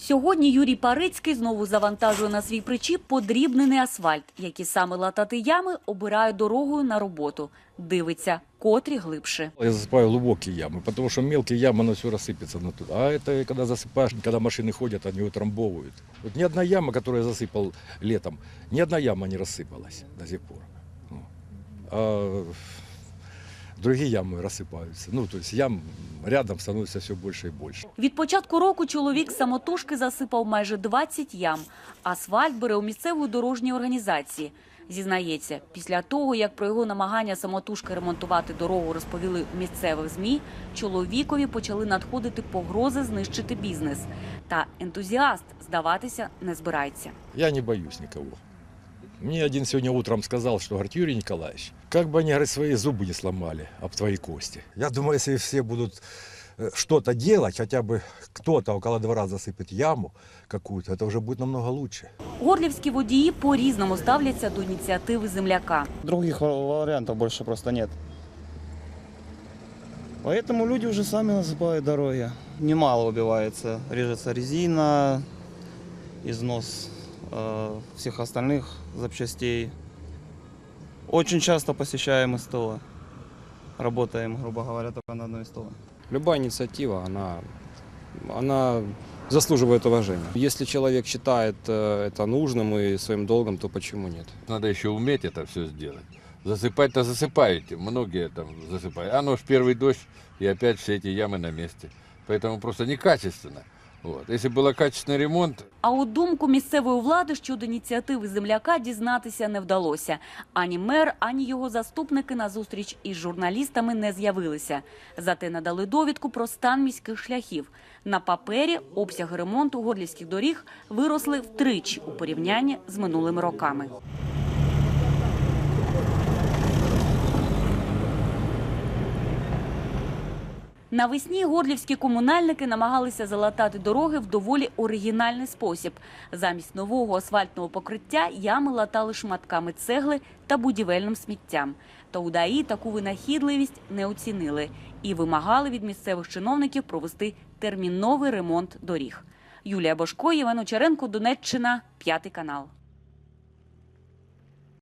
Сьогодні Юрій Парицький знову завантажує на свій причіп подрібнений асфальт, які саме латати ями обирає дорогою на роботу. Дивиться, котрі глибше. Я засыпаю глубокие ямы, потому что мелкие ямы, оно все рассыпется на туда. А это когда засыпаешь, когда машины ходят, они утрамбовывают. Вот ни одна яма, которую я засыпал летом, ни одна яма не рассыпалась до сих пор. Ну, А другие ямы рассыпаются. Ну, то есть ям рядом становится все больше и больше. Від початку року чоловік самотужки засипав майже 20 ям. Асфальт бере у місцевої дорожньої організації. Зізнається, після того, як про його намагання самотужки ремонтувати дорогу розповіли у місцевих ЗМІ, чоловікові почали надходити погрози знищити бізнес. Та ентузіаст здаватися не збирається. Я не боюсь никого. Мне один сегодня утром сказал, что, говорит, Юрий Николаевич, как бы они, говорит, свои зубы не сломали об твои кости. Я думаю, если все будут э, что-то делать, хотя бы кто-то около двора засыпет яму какую-то, это уже будет намного лучше. Горлівські водії по-різному ставляться до ініціативи земляка. Других ва- вариантов больше просто нет. Поэтому люди уже сами насыпают дороги. Немало убивается. Режется резина, износ э, всех остальных запчастей. Очень часто посещаем СТО. Работаем, грубо говоря, только на одной СТО. Любая инициатива, она, она заслуживает уважения. Если человек считает э, это нужным и своим долгом, то почему нет? Надо еще уметь это все сделать. Засыпать-то засыпаете, многие там засыпают. А ну ж первый дождь, и опять все эти ямы на месте. Поэтому просто некачественно. Вот. Если был качественный ремонт, А от думку місцевої влади щодо ініціативи земляка дізнатися не вдалося. Ані мер, ані його заступники на зустріч із журналістами не з'явилися. Зате надали довідку про стан міських шляхів. На папері обсяги ремонту горлівських доріг виросли втричі у порівнянні з минулими роками. Навесні горлівські комунальники намагалися залатати дороги в доволі оригінальний спосіб. Замість нового асфальтного покриття ями латали шматками цегли та будівельним сміттям. Та у ДАІ таку винахідливість не оцінили і вимагали від місцевих чиновників провести терміновий ремонт доріг. Юлія Бошко, Євген Очеренко, Донеччина, п'ятий канал.